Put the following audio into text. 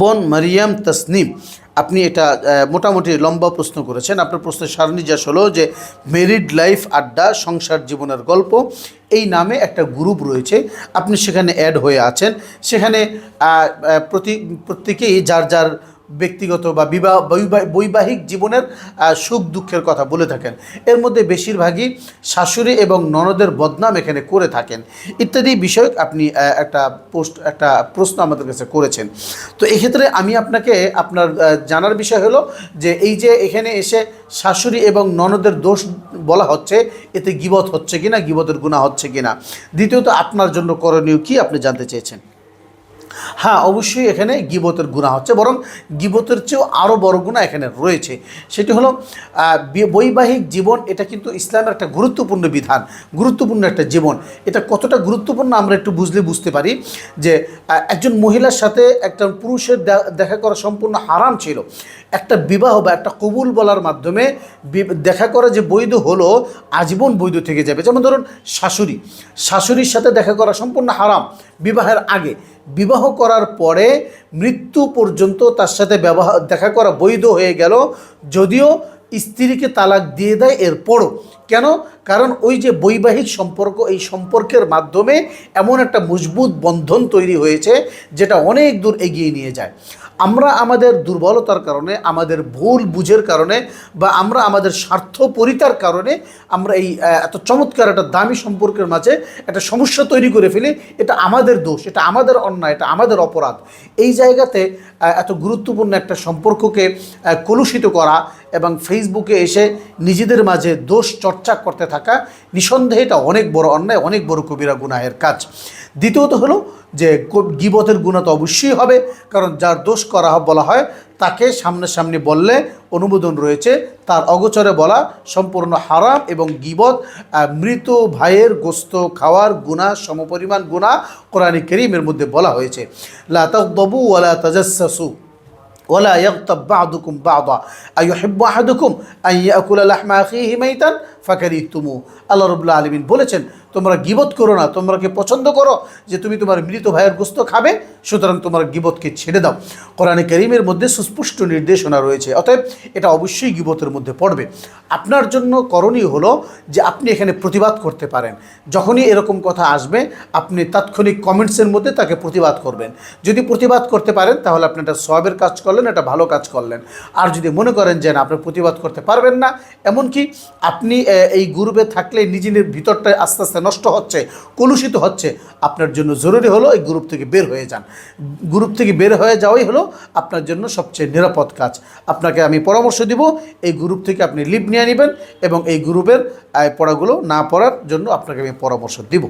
বোন মারিয়াম তসনিম, আপনি এটা মোটামুটি লম্বা প্রশ্ন করেছেন। আপনার প্রশ্নের সারণী যা হলো যে মেরিড লাইফ আড্ডা, সংসার জীবনের গল্প, এই নামে একটা গ্রুপ রয়েছে। আপনি সেখানে অ্যাড হয়ে আছেন। সেখানে প্রতি, প্রত্যেকেই যার যার ব্যক্তিগত বা বিবাহ বৈবা- বৈবাহিক জীবনের সুখ দুঃখের কথা বলে থাকেন। এর মধ্যে বেশিরভাগই শাশুড়ি এবং ননদের বদনাম এখানে করে থাকেন। ইত্যাদি বিষয়ক আপনি একটা পোস্ট, একটা প্রশ্ন আমাদের কাছে করেছেন। তো এক্ষেত্রে আমি আপনাকে, আপনার জানার বিষয় হলো যে এই যে এখানে এসে শাশুড়ি এবং ননদের দোষ বলা হচ্ছে, এতে গিবত হচ্ছে কিনা, গিবতের গুণা হচ্ছে কিনা? দ্বিতীয়ত, আপনার জন্য করণীয় কি আপনি জানতে চেয়েছেন? হ্যাঁ অবশ্যই এখানে গিবতের গুণা হচ্ছে, বরং গিবতের চেয়েও আরও বড় গুণা এখানে রয়েছে। সেটি হলো বৈবাহিক জীবন, এটা কিন্তু ইসলামের একটা গুরুত্বপূর্ণ বিধান, গুরুত্বপূর্ণ একটা জীবন। এটা কতটা গুরুত্বপূর্ণ আমরা একটু বুঝলে বুঝতে পারি যে একজন মহিলার সাথে একটা পুরুষের দেখা করা সম্পূর্ণ হারাম ছিল। একটা বিবাহ বা একটা কবুল বলার মাধ্যমে দেখা করা যে বৈধ হলো, আজীবন বৈধ থেকে যাবে। যেমন ধরুন শাশুড়ি, শাশুড়ির সাথে দেখা করা সম্পূর্ণ হারাম বিবাহের আগে। বিবাহ করার পরে মৃত্যু পর্যন্ত তার সাথে ব্যবহার দেখা করা বৈধ হয়ে গেল। যদিও স্ত্রীকে তালাক দিয়ে দেয় এরপরও। কেন? কারণ ওই যে বৈবাহিক সম্পর্ক, এই সম্পর্কের মাধ্যমে এমন একটা মজবুত বন্ধন তৈরি হয়েছে যেটা অনেক দূর এগিয়ে নিয়ে যায়। আমরা আমাদের দুর্বলতার কারণে, আমাদের ভুল বুঝের কারণে বা আমরা আমাদের স্বার্থপরিতার কারণে আমরা এই এত চমৎকার একটা দামি সম্পর্কের মাঝে একটা সমস্যা তৈরি করে ফেলি, এটা আমাদের দোষ, এটা আমাদের অন্যায়, এটা আমাদের অপরাধ। এই জায়গাতে এত গুরুত্বপূর্ণ একটা সম্পর্ককে কলুষিত করা এবং ফেসবুকে এসে নিজেদের মাঝে দোষ চর্চা করতে থাকা নিঃসন্দেহে এটা অনেক বড় অন্যায়, অনেক বড় কবিরা গুনাহের কাজ। দ্বিতীয়ত হলো যে গীবতের গুণা তো অবশ্যই হবে, কারণ যার দোষ করা বলা হয়, তাকে সামনাসামনি বললে অনুমোদন রয়েছে। তার অগোচরে বলা সম্পূর্ণ হারাম এবং গিবত মৃত ভাইয়ের গোস্ত খাওয়ার গুণা, সমপরিমাণ গুণা কোরআনী করিমের মধ্যে বলা হয়েছে। লা তাগদাবু ওয়ালা ولا يغتب بعضكم بعضا. أيحب أحدكم أن يأكل لحم أخيه ميتا؟ ফাঁকারি তুমু আল্লাহ রবুল্লা আলমিন বলেছেন, তোমরা গিবত করো না তোমরাকে পছন্দ করো যে তুমি তোমার মৃত ভাইয়ের গুস্ত খাবে, সুতরাং তোমার গিবতকে ছেড়ে দাও। কোরআনে করিমের মধ্যে সুস্পষ্ট নির্দেশনা রয়েছে, অতএব এটা অবশ্যই গিবতের মধ্যে পড়বে। আপনার জন্য করণীয় হলো যে আপনি এখানে প্রতিবাদ করতে পারেন। যখনই এরকম কথা আসবে, আপনি তাৎক্ষণিক কমেন্টসের মধ্যে তাকে প্রতিবাদ করবেন। যদি প্রতিবাদ করতে পারেন, তাহলে আপনি একটা সবের কাজ করলেন এটা ভালো কাজ করলেন। আর যদি মনে করেন যে না, আপনি প্রতিবাদ করতে পারবেন না, এমনকি আপনি এই গ্রুপে থাকলে নিজের ভিতরটা আস্তে আস্তে নষ্ট হচ্ছে, কলুষিত হচ্ছে। আপনার জন্য জরুরি হলো এই গ্রুপ থেকে বের হয়ে যান। গ্রুপ থেকে বের হয়ে যাওয়াই হলো আপনার জন্য সবচেয়ে নিরাপদ কাজ। আপনাকে আমি পরামর্শ দিব, এই গ্রুপ থেকে আপনি লিভ নিয়ে নেবেন এবং এই গ্রুপের পড়াগুলো না পড়ার জন্য আপনাকে আমি পরামর্শ দিব।